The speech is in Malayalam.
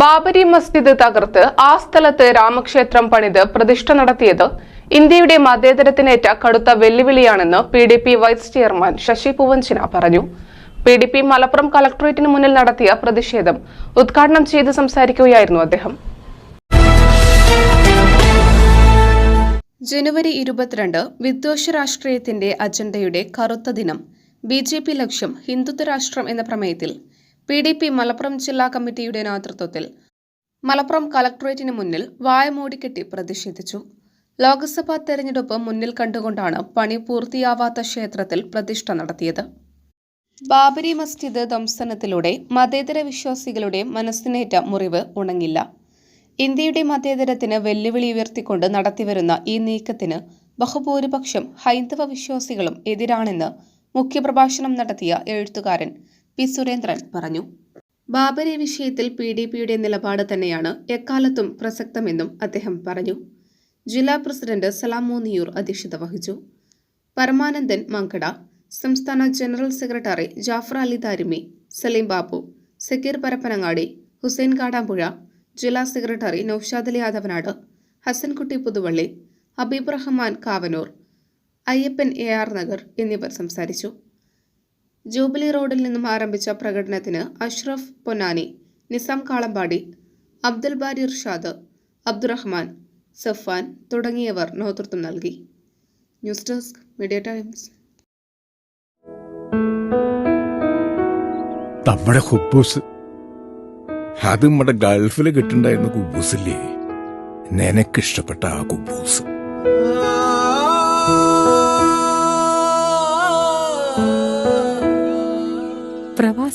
ബാബരി മസ്ജിദ് തകർത്ത് ആ സ്ഥലത്ത് രാമക്ഷേത്രം പണിത് പ്രതിഷ്ഠ നടത്തിയത് ഇന്ത്യയുടെ മതേതരത്തിനേറ്റ കടുത്ത വെല്ലുവിളിയാണെന്ന് P D P vice chairman Sasi Poovanchina പറഞ്ഞു. പി ഡി പി മലപ്പുറം കളക്ടറേറ്റിന് മുന്നിൽ നടത്തിയ പ്രതിഷേധം ഉദ്ഘാടനം ചെയ്ത് സംസാരിക്കുകയായിരുന്നു അദ്ദേഹം. ജനുവരി ഇരുപത്തിരണ്ട് വിദ്വേഷ രാഷ്ട്രീയത്തിന്റെ അജണ്ടയുടെ കറുത്ത ദിനം. ബി ജെ പി ലക്ഷ്യം ഹിന്ദുത്വ രാഷ്ട്രം എന്ന പ്രമേയത്തിൽ പി ഡി പി മലപ്പുറം ജില്ലാ കമ്മിറ്റിയുടെ നേതൃത്വത്തിൽ മലപ്പുറം കളക്ടറേറ്റിന് മുന്നിൽ വായ മൂടിക്കെട്ടി പ്രതിഷേധിച്ചു. ലോക്സഭാ തെരഞ്ഞെടുപ്പ് മുന്നിൽ കണ്ടുകൊണ്ടാണ് പണി പൂർത്തിയാവാത്ത ക്ഷേത്രത്തിൽ പ്രതിഷ്ഠ നടത്തിയത്. ബാബരി മസ്ജിദ് ദംസനത്തിലൂടെ മതേതര വിശ്വാസികളുടെ മനസ്സിനേറ്റ മുറിവ് ഉണങ്ങില്ല. ഇന്ത്യയുടെ മതേതരത്തിന് വെല്ലുവിളി ഉയർത്തിക്കൊണ്ട് നടത്തിവരുന്ന ഈ നീക്കത്തിന് ബഹുഭൂരിപക്ഷം ഹൈന്ദവ വിശ്വാസികളും എതിരാണെന്ന് മുഖ്യപ്രഭാഷണം നടത്തിയ എഴുത്തുകാരൻ പി. സുരേന്ദ്രൻ പറഞ്ഞു. ബാബരി വിഷയത്തിൽ പി. ഡി. പിയുടെ നിലപാട് തന്നെയാണ് എക്കാലത്തും പ്രസക്തമെന്നും അദ്ദേഹം പറഞ്ഞു. ജില്ലാ പ്രസിഡന്റ് സലാം മൂന്നിയൂർ അധ്യക്ഷത വഹിച്ചു. പരമാനന്ദൻ മങ്കട സംസ്ഥാന ജനറൽ സെക്രട്ടറി ജാഫർ അലി താരിമി സലീം ബാബു സക്കീർ പരപ്പനങ്ങാടി ഹുസൈൻ കാടാമ്പുഴ ജില്ലാ secretary Naushad Ali Yadavanad Hasankutty Puthuvalli Habeeb Rahman Kavanoor Ayyappan A R Nagar എന്നിവർ സംസാരിച്ചു. ജൂബിലി റോഡിൽ നിന്നും ആരംഭിച്ച പ്രകടനത്തിന് അഷ്റഫ് പൊന്നാനി നിസാം കാളമ്പാടി അബ്ദുൽ ബാരി ഇർഷാദ് അബ്ദുറഹ്മാൻ സഫാൻ തുടങ്ങിയവർ നേതൃത്വം നൽകി. News desk media times. നമ്മുടെ ഹുബൂസ്. അത് നമ്മുടെ ഗൾഫിൽ കിട്ടുണ്ടായിരുന്ന കുബൂസില്ലേ? നിനക്കിഷ്ടപ്പെട്ട ആ കുബൂസ്.